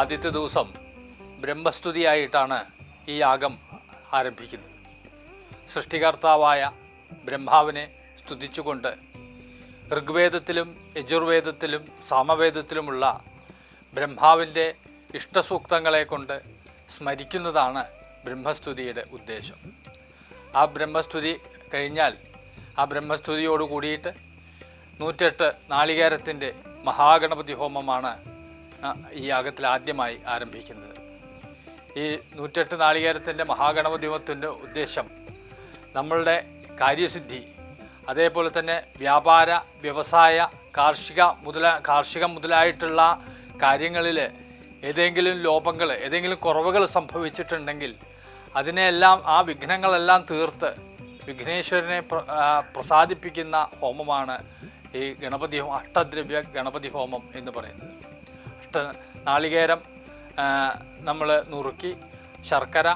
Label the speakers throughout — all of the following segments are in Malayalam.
Speaker 1: ആദ്യത്തെ ദിവസം ബ്രഹ്മസ്തുതിയായിട്ടാണ് ഈ യാഗം ആരംഭിക്കുന്നത്. സൃഷ്ടികർത്താവായ ബ്രഹ്മാവിനെ സ്തുതിച്ചുകൊണ്ട് ഋഗ്വേദത്തിലും യജുർവേദത്തിലും സാമവേദത്തിലുമുള്ള ബ്രഹ്മാവിന്റെ ഇഷ്ടസൂക്തങ്ങളെ കൊണ്ട് സ്മരിക്കുന്നതാണ് ബ്രഹ്മസ്തുതിയുടെ ഉദ്ദേശം. ആ ബ്രഹ്മസ്തുതി കഴിഞ്ഞാൽ ആ ബ്രഹ്മസ്തുതിയോട് കൂടിയിട്ട് നൂറ്റെട്ട് നാളികേരത്തിന്റെ മഹാഗണപതി ഹോമമാണ് ഈ യാഗത്തിൽ ആദ്യമായി ആരംഭിക്കുന്നത്. ഈ നൂറ്റെട്ട് നാളികേരത്തിന്റെ മഹാഗണപതിമത്തിന്റെ ഉദ്ദേശം നമ്മളുടെ കാര്യസിദ്ധി അതേപോലെ തന്നെ വ്യാപാര വ്യവസായ കാർഷിക മുതല കാർഷിക മുതലായിട്ടുള്ള കാര്യങ്ങളിൽ ഏതെങ്കിലും ലോപങ്ങൾ ഏതെങ്കിലും കുറവുകൾ സംഭവിച്ചിട്ടുണ്ടെങ്കിൽ അതിനെല്ലാം ആ വിഘ്നങ്ങളെല്ലാം തീർത്ത് വിഘ്നേശ്വരനെ പ്ര- പ്രസാദിപ്പിക്കുന്ന ഹോമമാണ് ഈ ഗണപതി അഷ്ടദ്രവ്യ ഗണപതി ഹോമം എന്ന് പറയുന്നത്. അഷ്ട നാളികേരം നമ്മൾ നുറുക്കി ശർക്കര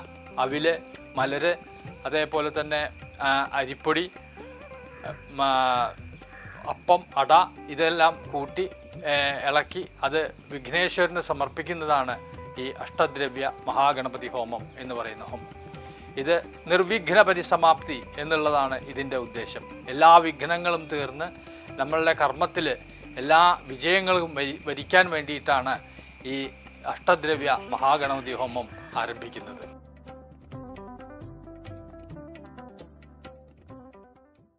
Speaker 1: അവിൽ മലര് അതേപോലെ തന്നെ അരിപ്പൊടി അപ്പം അട ഇതെല്ലാം കൂട്ടി ഇളക്കി അത് വിഘ്നേശ്വരന് സമർപ്പിക്കുന്നതാണ് ഈ അഷ്ടദ്രവ്യ മഹാഗണപതി ഹോമം എന്ന് പറയുന്ന ഹോമം. ഇത് നിർവിഘ്ന പരിസമാപ്തി എന്നുള്ളതാണ് ഇതിന്റെ ഉദ്ദേശം. എല്ലാ വിഘ്നങ്ങളും തീർന്ന് നമ്മളുടെ കർമ്മത്തിൽ എല്ലാ വിജയങ്ങളും വരി- വരിക്കാൻ വേണ്ടിയിട്ടാണ് ഈ അഷ്ടദ്രവ്യ മഹാഗണപതി ഹോമം ആരംഭിക്കുന്നത്.